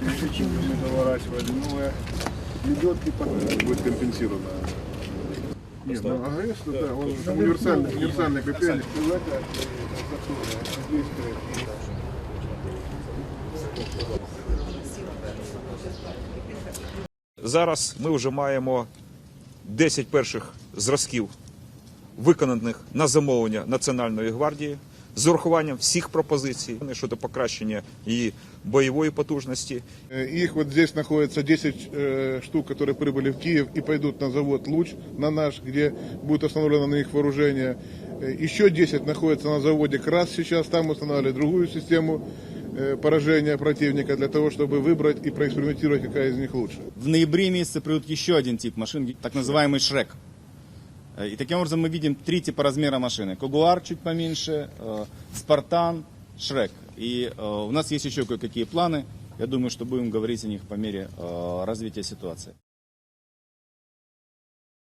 Мы заворачивали новое. Лебедки будет компенсировано. Нет, ну АГС, да, он же универсальный, универсальный копейник. Зараз ми вже маємо 10 перших зразків, виконаних на замовлення Національної гвардії з урахуванням всіх пропозицій щодо покращення її бойової потужності. Э, Их вот здесь находится 10 э, штук, которые прибыли в Киев и пойдут на завод «Луч», на наш, где будет установлено на них вооружение. Э, Еще 10 находятся на заводе «Крас» сейчас, там устанавливали другую систему э, поражения противника для того, чтобы выбрать и проэкспериментировать, какая из них лучше. В ноябре месяце придут еще один тип машин, так называемый Шрек. Э, И таким образом мы видим три типа размера машины. Когуар чуть поменьше, э, Спартан, Шрек. И э, у нас есть еще кое-какие планы. Я думаю, что будем говорить о них по мере э, развития ситуации.